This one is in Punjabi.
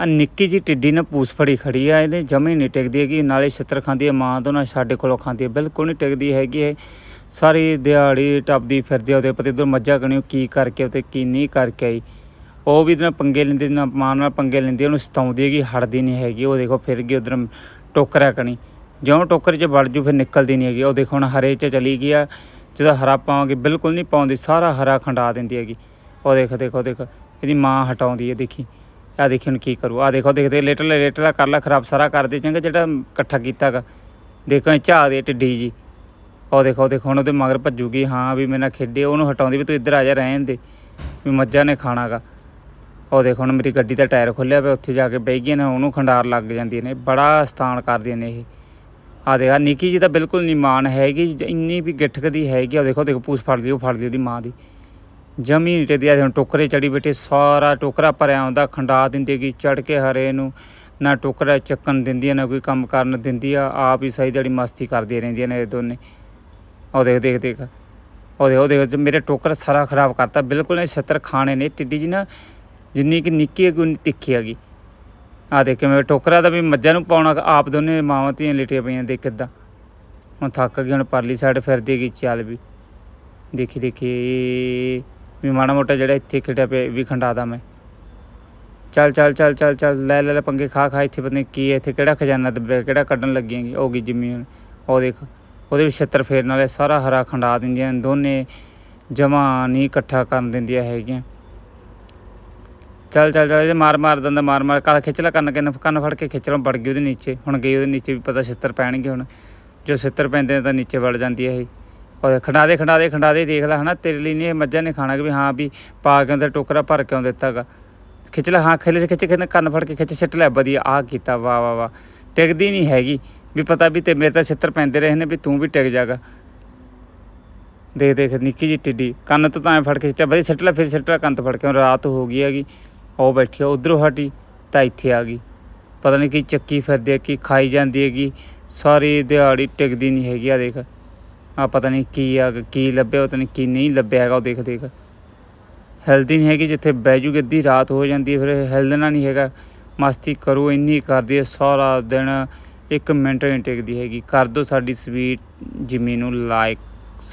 ਆ ਨਿੱਕੀ ਜੀ ਟਿੱਡੀ ਨਾ ਪੂਸ ਫੜੀ ਖੜੀ ਆ, ਇਹਦੇ ਜਮੇ ਨਹੀਂ ਟਿਕਦੀ ਹੈਗੀ, ਨਾਲੇ ਛਿੱਤਰ ਖਾਂਦੀ ਹੈ, ਮਾਂ ਤੋਂ ਨਾ ਸਾਡੇ ਕੋਲੋਂ ਖਾਂਦੀ ਹੈ, ਬਿਲਕੁਲ ਨਹੀਂ ਟਿਕਦੀ ਹੈਗੀ ਇਹ। ਸਾਰੀ ਦਿਹਾੜੀ ਟੱਪਦੀ ਫਿਰਦੀ ਉਹਦੇ ਪਤੀ ਉਧਰ ਮੱਝਾਂ ਕਣੀ ਕੀ ਕਰਕੇ ਤੇ ਕੀ ਨਹੀਂ ਕਰਕੇ ਆਈ। ਉਹ ਵੀ ਇਹਦੇ ਪੰਗੇ ਲੈਂਦੀ ਨਾ ਮਾਂ ਨਾਲ ਪੰਗੇ ਲੈਂਦੀ, ਉਹਨੂੰ ਸਤਾਉਂਦੀ ਹੈਗੀ, ਹਟਦੀ ਨਹੀਂ ਹੈਗੀ, ਉਹ ਦੇਖੋ ਫਿਰ ਗਈ ਉਧਰ ਟੋਕਰਿਆ ਕਣੀ। ਜਿਉਂ ਟੋਕਰ 'ਚ ਵੜ ਜੂ, ਫਿਰ ਨਿਕਲਦੀ ਨਹੀਂ ਹੈਗੀ, ਉਹ ਦੇਖੋ ਹੁਣ ਹਰੇ 'ਚ ਚਲੀ ਗਈ ਆ, ਜਦੋਂ ਹਰਾ ਪਾਵਾਂਗੇ ਬਿਲਕੁਲ ਨਹੀਂ ਪਾਉਂਦੀ, ਸਾਰਾ ਹਰਾ ਖੰਡਾ ਦਿੰਦੀ ਹੈਗੀ। ਉਹ ਦੇਖ, ਦੇਖੋ, ਦੇਖ, ਇਹਦੀ ਮਾਂ ਹਟਾਉਂਦੀ ਹੈ, ਦੇਖੀ। ਆ ਦੇਖੀ ਹੁਣ ਕੀ ਕਰੂ। ਆ ਦੇਖੋ, ਦੇਖਦੇ ਲੇਟਲਾ ਲੇਟਲਾ ਕਰ ਲੈ, ਖਰਾਬ ਸਾਰਾ ਕਰ ਦੇ ਚੰਗਾ ਜਿਹੜਾ ਇਕੱਠਾ ਕੀਤਾਗਾ। ਦੇਖੋ ਇਹ ਝਾਹ ਦੇ ਟਿੱਡੀ ਜੀ। ਉਹ ਦੇਖੋ ਦੇਖੋ, ਹੁਣ ਉਹਦੇ ਮਗਰ ਭੱਜੂਗੀ, ਹਾਂ ਵੀ ਮੇਰੇ ਨਾਲ ਖੇਡੇ, ਉਹਨੂੰ ਹਟਾਉਂਦੀ ਵੀ ਤੂੰ ਇੱਧਰ ਆ ਜਾ ਰਹਿਣ ਦੇ, ਵੀ ਮੱਝਾਂ ਨੇ ਖਾਣਾਗਾ। ਉਹ ਦੇਖੋ, ਹੁਣ ਮੇਰੀ ਗੱਡੀ ਦਾ ਟਾਇਰ ਖੁੱਲਿਆ ਪਿਆ, ਉੱਥੇ ਜਾ ਕੇ ਬਹਿ ਗਈਆਂ ਨੇ, ਉਹਨੂੰ ਖੰਡਾਰ ਲੱਗ ਜਾਂਦੀਆਂ ਨੇ, ਬੜਾ ਸਥਾਨ ਕਰਦੀਆਂ ਨੇ ਇਹ। ਆ ਦੇਖ ਨਿੱਕੀ ਜੀ ਤਾਂ ਬਿਲਕੁਲ ਨਹੀਂ ਮਾਨ ਹੈਗੀ, ਇੰਨੀ ਵੀ ਗਿੱਠਕ ਦੀ ਹੈਗੀ ਆ ਦੇਖੋ ਦੇਖੋ, ਪੂਛ ਫੜ ਲਈ, ਉਹ ਫੜ ਲਈ ਉਹਦੀ ਮਾਂ ਦੀ। ਜਮੀ ਨਹੀਂ ਦੀ ਆ ਟੋਕਰੇ ਚੜੀ ਬੈਠੇ ਸਾਰਾ ਟੋਕਰਾ ਭਰਿਆ ਹੁੰਦਾ ਖੰਡਾ ਦਿੰਦੇ ਹੈਗੀ ਚੜ ਕੇ ਹਰੇ ਨੂੰ। ਨਾ ਟੋਕਰਾ ਚੱਕਣ ਦਿੰਦੀ ਆ, ਨਾ ਕੋਈ ਕੰਮ ਕਰਨ ਦਿੰਦੀ ਆ ਆਪ ਹੀ ਸਹੀ ਜਿਹੜੀ ਮਸਤੀ ਕਰਦੀਆਂ ਰਹਿੰਦੀਆਂ ਨੇ ਇਹ ਦੋਨੇ। ਉਹ ਦੇਖ ਦੇਖ ਦੇਖ। ਉਹ ਦੇਖ ਉਹ ਦੇਖ ਮੇਰੇ ਟੋਕਰ ਸਾਰਾ ਖਰਾਬ ਕਰਤਾ। ਬਿਲਕੁਲ ਇਹ ਛੱਤਰ ਖਾਣੇ ਨੇ। ਟਿੱਡੀ ਜੀ ਨਾ ਜਿੰਨੀ ਕਿ ਨਿੱਕੀ ਹੈਗੀ ਉਨੀ ਤਿੱਖੀ ਹੈਗੀ। ਆ ਦੇਖ ਕਿਵੇਂ ਟੋਕਰਾ ਦਾ ਵੀ ਮੱਝਾਂ ਨੂੰ ਪਾਉਣਾ ਆਪ ਦੋਨੇ ਮਾਵਾਂ ਧੀਆਂ ਲਿਟੀਆਂ ਪਈਆਂ ਦੇਖ ਕਿੱਦਾਂ। ਹੁਣ ਥੱਕ ਗਈ ਹੁਣ ਪਰਲੀ ਸਾਈਡ ਫਿਰਦੀ ਹੈਗੀ ਚੱਲ ਵੀ। ਦੇਖੀ ਦੇਖੀ। ਵੀ ਮਾੜਾ ਮੋਟਾ ਜਿਹੜਾ ਇੱਥੇ ਖਿੜਿਆ ਪਿਆ ਇਹ ਵੀ ਖੰਡਾਦਾ ਮੈਂ। ਚੱਲ ਚੱਲ ਚੱਲ ਚੱਲ ਚੱਲ, ਲੈ ਲੈ ਲੈ ਪੰਗੇ ਖਾ ਖਾ, ਇੱਥੇ ਪਤਾ ਨਹੀਂ ਕੀ ਹੈ, ਇੱਥੇ ਕਿਹੜਾ ਖਜ਼ਾਨਾ ਦੱਬਿਆ ਕਿਹੜਾ ਕੱਢਣ ਲੱਗੀਆਂਗੀ ਹੋ ਗਈ ਜਿੰਮੀ ਹੁਣ ਉਹ ਦੇਖ, ਉਹਦੇ ਵਿੱਚ ਛੱਤਰ ਫੇਰਨ ਵਾਲੇ ਸਾਰਾ ਹਰਾ ਖੰਡਾ ਦਿੰਦੀਆਂ ਨੇ, ਦੋਨੇ ਜਮਾ ਨਹੀਂ ਇਕੱਠਾ ਕਰਨ ਦਿੰਦੀਆਂ ਹੈਗੀਆਂ। ਚੱਲ ਚੱਲ ਚੱਲ ਇਹਦੇ ਮਾਰ ਮਾਰ ਦਿੰਦਾ, ਮਾਰ ਮਾਰ ਕਾਲ ਖਿੱਚ ਲੈ ਕੰਨ ਕੰਨ ਕੰਨ ਫੜ ਕੇ ਖਿੱਚ ਲਓ ਵੜ ਗਈ ਉਹਦੇ ਨੀਚੇ, ਹੁਣ ਗਈ ਉਹਦੇ ਨੀਚੇ ਵੀ ਪਤਾ ਛਿੱਤਰ ਪੈਣਗੇ ਹੁਣ। ਜੋ ਛਿੱਤਰ ਪੈਂਦੇ ਤਾਂ ਨੀਚੇ ਵੜ ਜਾਂਦੀ ਹੈ ਇਹ। ਉਹ ਖੰਡਾ ਦੇ ਖੰਡਾ ਦੇ ਖੰਡਾ ਦੇ ਦੇਖ ਲੈ ਹਨਾ, ਤੇਰੇ ਲਈ ਨਹੀਂ ਇਹ ਮੱਝਾਂ ਨੇ ਖਾਣਾ ਕਿ ਵੀ ਹਾਂ ਵੀ ਪਾ ਕੇ ਉਹਦਾ ਟੋਕਰਾ ਭਰ ਕੇ ਦਿੱਤਾ ਦਿੱਤਾਗਾ ਖਿੱਚ ਲੈ, ਹਾਂ, ਖਿੱਚ ਖਿੱਚ ਕੇ ਕੰਨ ਫੜ ਕੇ ਖਿੱਚ ਛਿੱਟ ਲੈ, ਵਧੀਆ ਆ ਕੀਤਾ, ਵਾਹ ਵਾਹ ਵਾਹ। ਟਿਕਦੀ ਨਹੀਂ ਹੈਗੀ। ਵੀ ਪਤਾ ਵੀ ਤੇ ਮੇਰੇ ਤਾਂ ਛਿੱਤਰ ਪੈਂਦੇ ਰਹੇ ਨੇ ਵੀ ਤੂੰ ਵੀ ਟਿਕ ਜਾਗਾ। ਦੇਖ ਦੇਖ, ਨਿੱਕੀ ਜੀ ਟਿੱਡੀ। ਕੰਨ ਤੋਂ ਤਾਂ ਐਂ ਫੜ ਕੇ ਸਿੱਟਿਆ, ਵਧੀਆ, ਸਿੱਟ ਲੈ, ਫਿਰ ਸਿੱਟ ਲੈ, ਕੰਨ ਤੋਂ ਫੜ ਕੇ ਰਾਤ ਹੋ ਗਈ ਹੈਗੀ। ਉਹ ਬੈਠੀ ਆ, ਉਧਰੋਂ ਹਟੀ, ਤਾਂ ਇੱਥੇ ਆ ਗਈ। ਪਤਾ ਨਹੀਂ ਕੀ ਚੱਕੀ ਫਿਰਦੀ ਹੈ, ਕੀ ਖਾਈ ਜਾਂਦੀ ਹੈਗੀ। ਸਾਰੀ ਦਿਹਾੜੀ ਟਿਕਦੀ ਨਹੀਂ ਹੈਗੀ ਆ ਦੇਖ। ਆ ਪਤਾ ਨਹੀਂ ਕੀ ਆ, ਕੀ ਲੱਭਿਆ ਪਤਾ ਨਹੀਂ ਕੀ ਨਹੀਂ ਲੱਭਿਆ ਹੈਗਾ ਉਹ ਦੇਖ ਦੇਖ। ਹੈਲਦੀ ਨਹੀਂ ਹੈਗੀ ਜਿੱਥੇ ਬਹਿ ਜੂਗੀ, ਅੱਧੀ ਰਾਤ ਹੋ ਜਾਂਦੀ ਫਿਰ ਹੈਲਦਣਾ ਨਹੀਂ ਹੈਗਾ। ਮਸਤੀ ਕਰੋ, ਇੰਨੀ ਕਰਦੀ ਹੈ, ਸਾਰਾ ਦਿਨ ਇੱਕ ਮਿੰਟ ਨਹੀਂ ਟਿਕਦੀ ਹੈਗੀ। ਕਰ ਦਿਓ ਸਾਡੀ ਸਵੀਟ, ਜਿਮੀ ਨੂੰ ਲਾਈਕ